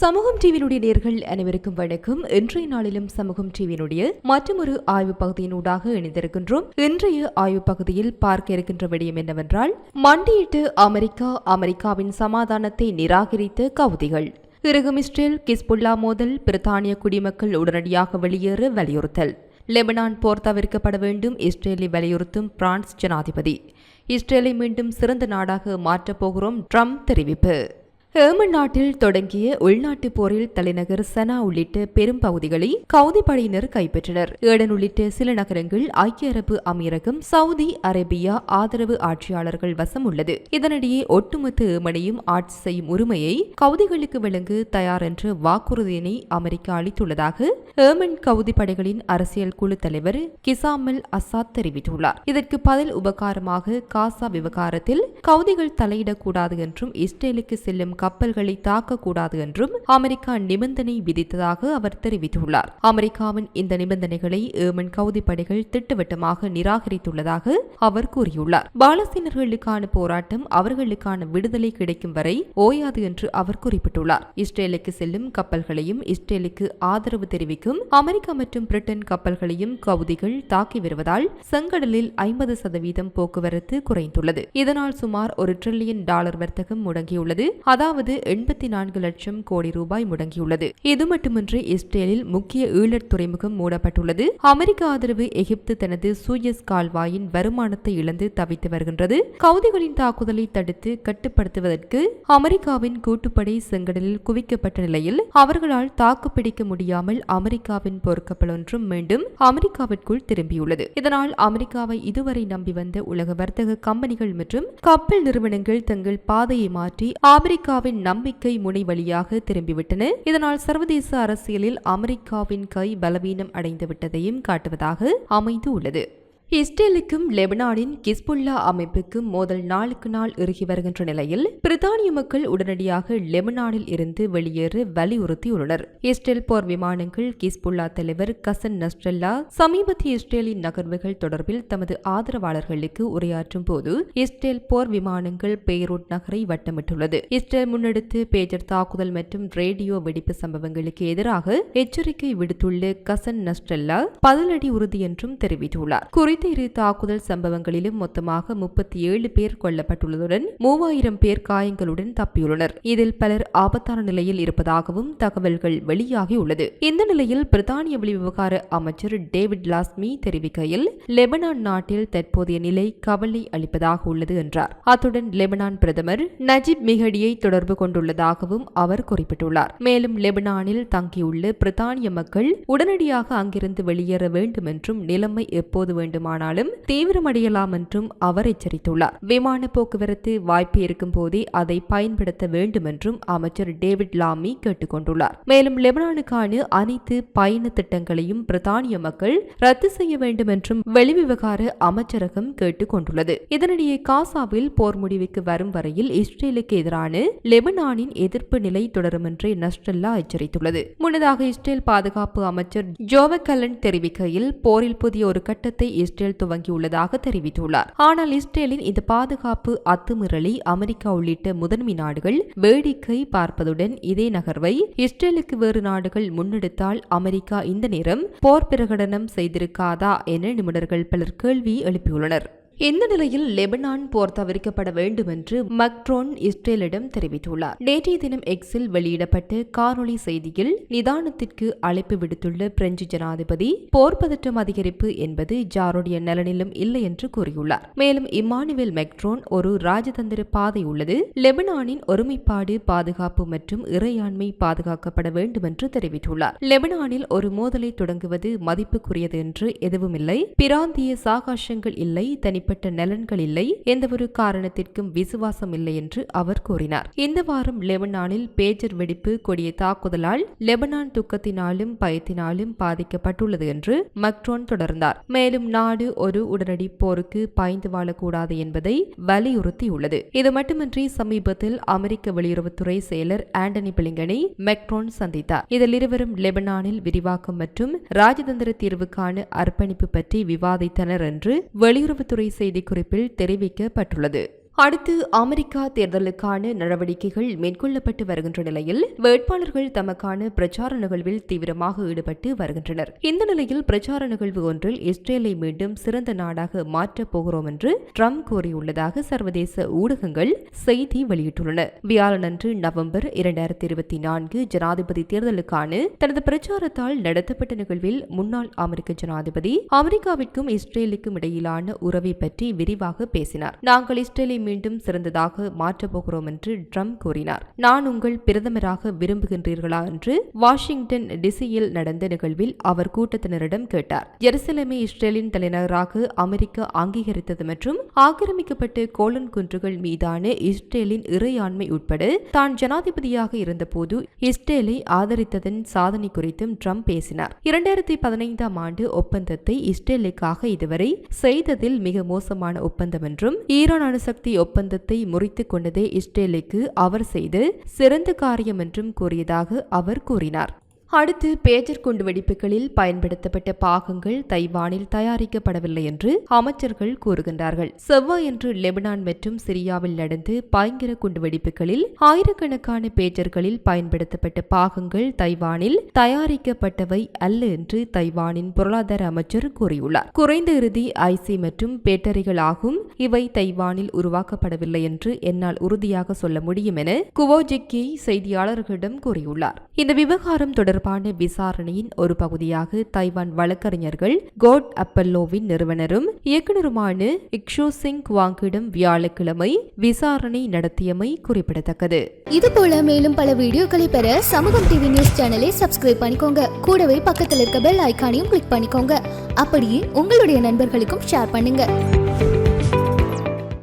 சமூகம் டிவியினுடைய நேர்கள் அனைவருக்கும் வணக்கம். இன்றைய நாளிலும் சமூகம் டிவியினுடைய மற்றொரு ஆய்வு பகுதியினூடாக இணைந்திருக்கின்றோம். இன்றைய ஆய்வு பகுதியில் பார்க்க இருக்கின்ற விடயம் என்னவென்றால் மண்டியிட்டு அமெரிக்கா அமெரிக்காவின் சமாதானத்தை நிராகரித்த கவுதிகள். இறகும் இஸ்ரேல் கிஸ்புல்லா மோதல் பிரித்தானிய குடிமக்கள் உடனடியாக வெளியேற வலியுறுத்தல். லெபனான் போர் தவிர்க்கப்பட வேண்டும் இஸ்ரேலை வலியுறுத்தும் பிரான்ஸ் ஜனாதிபதி. இஸ்ரேலை மீண்டும் சிறந்த நாடாக மாற்றப் போகிறோம் ட்ரம்ப் தெரிவிப்பு. ஏமன் நாட்டில் தொடங்கிய உள்நாட்டு போரில் தலைநகர் சனா உள்ளிட்ட பெரும் பகுதிகளை கவுதி படையினர் கைப்பற்றினர். ஏடன் உள்ளிட்ட சில நகரங்கள் ஐக்கிய அரபு அமீரகம் சவுதி அரேபியா ஆதரவு ஆட்சியாளர்கள் வசம் உள்ளது. இதனிடையே ஒட்டுமொத்த ஏமனையும் ஆட்சி செய்யும் உரிமையை கவுதிகளுக்கு வழங்க தயார் என்ற வாக்குறுதியினை அமெரிக்கா அளித்துள்ளதாக ஏமன் கவுதி படைகளின் அரசியல் குழு தலைவர் கிசாமல் அசாத் தெரிவித்துள்ளார். இதற்கு பதில் உபகாரமாக காசா விவகாரத்தில் கவுதிகள் தலையிடக்கூடாது என்றும் இஸ்ரேலுக்கு செல்லும் கப்பல்களை தாக்கக்கூடாது என்றும் அமெரிக்கா நிபந்தனை விதித்ததாக அவர் தெரிவித்துள்ளார். அமெரிக்காவின் இந்த நிபந்தனைகளை ஏமன் கவுதி படைகள் திட்டவட்டமாக நிராகரித்துள்ளதாக அவர் கூறியுள்ளார். பாலஸ்தீனர்களுக்கான போராட்டம் அவர்களுக்கான விடுதலை கிடைக்கும் வரை ஓயாது என்று அவர் குறிப்பிட்டுள்ளார். இஸ்ரேலுக்கு செல்லும் கப்பல்களையும் இஸ்ரேலுக்கு ஆதரவு தெரிவிக்கும் அமெரிக்கா மற்றும் பிரிட்டன் கப்பல்களையும் கவுதிகள் தாக்கி வருவதால் செங்கடலில் ஐம்பது சதவீதம் போக்குவரத்து குறைந்துள்ளது. இதனால் சுமார் ஒரு டிரில்லியன் டாலர் வர்த்தகம் முடங்கியுள்ளது. அதாவது அதாவது எண்பத்தி நான்கு லட்சம் கோடி ரூபாய் முடங்கியுள்ளது. இது மட்டுமின்றி இஸ்ரேலில் முக்கிய ஈழத் துறைமுகம் மூடப்பட்டுள்ளது. அமெரிக்க ஆதரவு எகிப்து தனது சூயஸ் கால்வாயின் வருமானத்தை இழந்து தவித்து வருகின்றது. கவுதிகளின் தாக்குதலை தடுத்து கட்டுப்படுத்துவதற்கு அமெரிக்காவின் கூட்டுப்படை செங்கடலில் குவிக்கப்பட்ட நிலையில் அவர்களால் தாக்குப்பிடிக்க முடியாமல் அமெரிக்காவின் போர்க்கப்பல் ஒன்றும் மீண்டும் அமெரிக்காவிற்குள் திரும்பியுள்ளது. இதனால் அமெரிக்காவை இதுவரை நம்பி வந்த உலக வர்த்தக கம்பெனிகள் மற்றும் கப்பல் நிறுவனங்கள் தங்கள் பாதையை மாற்றி அமெரிக்காவின் நம்பிக்கை முனை வழியாக திரும்பிவிட்டன. இதனால் சர்வதேச அரசியலில் அமெரிக்காவின் கை பலவீனம் அடைந்துவிட்டதையும் காட்டுவதாக அமைந்து உள்ளது இஸ்ரேலுக்கும் லெபனானின் கிஸ்புல்லா அமைப்புக்கும் மோதல் நாளுக்கு நாள் இறுகி வருகின்ற நிலையில் பிரித்தானிய மக்கள் உடனடியாக லெபனானில் இருந்து வெளியேற வலியுறுத்தியுள்ளனர். இஸ்ரேல் போர் விமானங்கள் கிஸ்புல்லா தலைவர் கசன் நஸ்ரல்லா சமீபத்திய இஸ்ரேலின் நகர்வுகள் தொடர்பில் தமது ஆதரவாளர்களுக்கு உரையாற்றும் போது இஸ்ரேல் போர் விமானங்கள் பெய்ரூட் நகரை வட்டமிட்டுள்ளது. இஸ்ரேல் முன்னெடுத்து பேஜர் தாக்குதல் மற்றும் ரேடியோ வெடிப்பு சம்பவங்களுக்கு எதிராக எச்சரிக்கை விடுத்துள்ள கசன் நஸ்ரல்லா பதிலடி உறுதி என்றும் தெரிவித்துள்ளார். குறித்த இரு தாக்குதல் சம்பவங்களிலும் மொத்தமாக முப்பத்தி ஏழு பேர் கொல்லப்பட்டுள்ளதுடன் மூவாயிரம் பேர் காயங்களுடன் தப்பியுள்ளனர். இதில் பலர் ஆபத்தான நிலையில் இருப்பதாகவும் தகவல்கள் வெளியாகியுள்ளது இந்த நிலையில் பிரித்தானிய வெளிவிவகார அமைச்சர் டேவிட் லாஸ்மி தெரிவிக்கையில் லெபனான் நாட்டில் தற்போதைய நிலை கவலை அளிப்பதாக உள்ளது என்றார். அத்துடன் லெபனான் பிரதமர் நஜிப் மிகடியை தொடர்பு கொண்டுள்ளதாகவும் அவர் குறிப்பிட்டுள்ளார். மேலும் லெபனானில் தங்கியுள்ள பிரித்தானிய மக்கள் உடனடியாக அங்கிருந்து வெளியேற வேண்டும் என்றும் நிலைமை எப்போது வேண்டும் வேண்டுமானாலும் தீவிரமடையலாம் என்றும் அவர் எச்சரித்துள்ளார். விமான போக்குவரத்து வாய்ப்பு இருக்கும் போதே அதை பயன்படுத்த வேண்டும் என்றும் அமைச்சர் டேவிட் லாமி கேட்டுக்கொண்டுள்ளார். மேலும் லெபனானுக்கான அனைத்து பயண திட்டங்களையும் பிரித்தானிய மக்கள் ரத்து செய்ய வேண்டும் என்றும் வெளிவிவகார அமைச்சரகம் கேட்டுக் கொண்டுள்ளது இதனிடையே காசாவில் போர் முடிவுக்கு வரும் வரையில் இஸ்ரேலுக்கு எதிரான லெபனானின் எதிர்ப்பு நிலை தொடரும் என்று நஸ்டல்லா எச்சரித்துள்ளது. முன்னதாக இஸ்ரேல் பாதுகாப்பு அமைச்சர் ஜோவக்கல்லன் தெரிவிக்கையில் போரில் புதிய ஒரு கட்டத்தை இஸ்ரேல் துவங்கியுள்ளதாக தெரிவித்துள்ளார். ஆனால் இஸ்ரேலின் இந்த பாதுகாப்பு அத்துமீறலை அமெரிக்கா உள்ளிட்ட முதன்மை நாடுகள் வேடிக்கை பார்ப்பதுடன் இதே நகர்வை இஸ்ரேலுக்கு வேறு நாடுகள் முன்னெடுத்தால் அமெரிக்கா இந்த நேரம் போர் பிரகடனம் செய்திருக்காதா என நிபுணர்கள் பலர் கேள்வி எழுப்பியுள்ளனர். இந்த நிலையில் லெபனான் போர் தவிர்க்கப்பட வேண்டும் என்று மக்ரோன் இஸ்ரேலிடம் தெரிவித்துள்ளார். நேற்றைய தினம் எக்ஸில் வெளியிடப்பட்ட காணொலி செய்தியில் நிதானத்திற்கு அழைப்பு விடுத்துள்ள பிரெஞ்சு ஜனாதிபதி போர் பதற்றம் அதிகரிப்பு என்பது ஜாருடைய நலனிலும் இல்லை என்று கூறியுள்ளார். மேலும் இம்மானுவேல் மெக்ரோன் ஒரு ராஜதந்திர பாதை உள்ளது. லெபனானின் ஒருமைப்பாடு பாதுகாப்பு மற்றும் இறையாண்மை பாதுகாக்கப்பட வேண்டும் என்று தெரிவித்துள்ளார். லெபனானில் ஒரு மோதலை தொடங்குவது மதிப்புக்குரியது என்று எதுவுமில்லை. பிராந்திய சாகாசங்கள் இல்லை. தனி தனிப்பட்ட நலன்கள் இல்லை. எந்தவொரு காரணத்திற்கும் விசுவாசம் இல்லை என்று அவர் கூறினார். இந்த வாரம் லெபனானில் பேஜர் வெடிப்பு கொடிய தாக்குதலால் லெபனான் துக்கத்தினாலும் பயத்தினாலும் பாதிக்கப்பட்டுள்ளது என்று மக்ரோன் தொடர்ந்தார். மேலும் நாடு ஒரு உடனடி போருக்கு பாய்ந்து வாழக்கூடாது என்பதை வலியுறுத்தியுள்ளது. இது மட்டுமின்றி சமீபத்தில் அமெரிக்க வெளியுறவுத்துறை செயலர் ஆண்டனி பிளிங்கனை மெக்ரோன் சந்தித்தார். இதில் இருவரும் லெபனானில் விரிவாக்கம் மற்றும் ராஜதந்திர தீர்வுக்கான அர்ப்பணிப்பு பற்றி விவாதித்தனர் என்று வெளியுறவுத்துறை செய்திக்குறிப்பில் தெரிவிக்கப்பட்டுள்ளது. அடுத்து அமெரிக்கா தேர்தலுக்கான நடவடிக்கைகள் மேற்கொள்ளப்பட்டு வருகின்ற நிலையில் வேட்பாளர்கள் தமக்கான பிரச்சார நிகழ்வில் தீவிரமாக ஈடுபட்டு வருகின்றனர். இந்த நிலையில் பிரச்சார நிகழ்வு ஒன்றில் இஸ்ரேலை மீண்டும் சிறந்த நாடாக மாற்றப் போகிறோம் என்று ட்ரம்ப் கூறியுள்ளதாக சர்வதேச ஊடகங்கள் செய்தி வெளியிட்டுள்ளன. வியாழனன்று நவம்பர் இரண்டாயிரத்தி இருபத்தி நான்கு ஜனாதிபதி தேர்தலுக்கான தனது பிரச்சாரத்தால் நடத்தப்பட்ட நிகழ்வில் முன்னாள் அமெரிக்க ஜனாதிபதி அமெரிக்காவிற்கும் இஸ்ரேலுக்கும் இடையிலான உறவை பற்றி விரிவாக பேசினார். நாங்கள் இஸ்ரேலை மீண்டும் சிறந்ததாக மாற்றப்போகிறோம் என்று ட்ரம்ப் கூறினார். நான் உங்கள் பிரதமராக விரும்புகின்றீர்களா என்று வாஷிங்டன் டிசியில் நடந்த நிகழ்வில் அவர் கூட்டத்தினரிடம் கேட்டார். ஜெருசலமே இஸ்ரேலின் தலைநகராக அமெரிக்கா அங்கீகரித்தது மற்றும் ஆக்கிரமிக்கப்பட்ட கோலன் குன்றுகள் மீதான இஸ்ரேலின் இறையாண்மை உட்பட தான் ஜனாதிபதியாக இருந்தபோது இஸ்ரேலை ஆதரித்ததன் சாதனை குறித்தும் ட்ரம்ப் பேசினார். இரண்டாயிரத்தி பதினைந்தாம் ஆண்டு ஒப்பந்தத்தை இஸ்ரேலுக்காக இதுவரை செய்ததில் மிக மோசமான ஒப்பந்தம் என்றும் ஈரான் அணுசக்தி ஒப்பந்தத்தை முறித்துக் கொண்டதே இஸ்ரேலுக்கு அவர் செய்த சிறந்த காரியம் என்றும் கூறியதாக அவர் கூறினார். அடுத்து பேஜர் குண்டு வெடிப்புகளில் பயன்படுத்தப்பட்ட பாகங்கள் தைவானில் தயாரிக்கப்படவில்லை என்று அமைச்சர்கள் கூறுகின்றார்கள். செவ்வாயன்று லெபனான் மற்றும் சிரியாவில் நடந்து பயங்கர குண்டுவெடிப்புகளில் ஆயிரக்கணக்கான பேஜர்களில் பயன்படுத்தப்பட்ட பாகங்கள் தைவானில் தயாரிக்கப்பட்டவை அல்ல என்று தைவானின் பொருளாதார அமைச்சர் கூறியுள்ளார். குறைந்த இறுதி ஐசி மற்றும் பேட்டரிகள் ஆகும் இவை தைவானில் உருவாக்கப்படவில்லை என்று என்னால் உறுதியாக சொல்ல முடியும் என குவோஜிக்கி செய்தியாளர்களிடம் கூறியுள்ளார். இந்த விவகாரம் தொடர்பான விசாரணையின் ஒரு பகுதியாக தைவான் வழக்கறிஞர்கள் கோட் அப்பல்லோவின் நிறுவனரும் இயக்குநருமான இக்ஷோ சிங் குவாங்கிடம் வியாழக்கிழமை விசாரணை நடத்தியமை குறிப்பிடத்தக்கது. இதுபோல மேலும் பல வீடியோக்களை பெற சமூகம் டிவி நியூஸ் சேனலை சப்ஸ்கிரைப் பண்ணிக்கோங்க. கூடவே பக்கத்தில் இருக்க பெல் ஐகானையும் கிளிக் பண்ணிக்கோங்க. அப்படியே உங்களுடைய நண்பர்களுக்கும் ஷேர் பண்ணுங்க.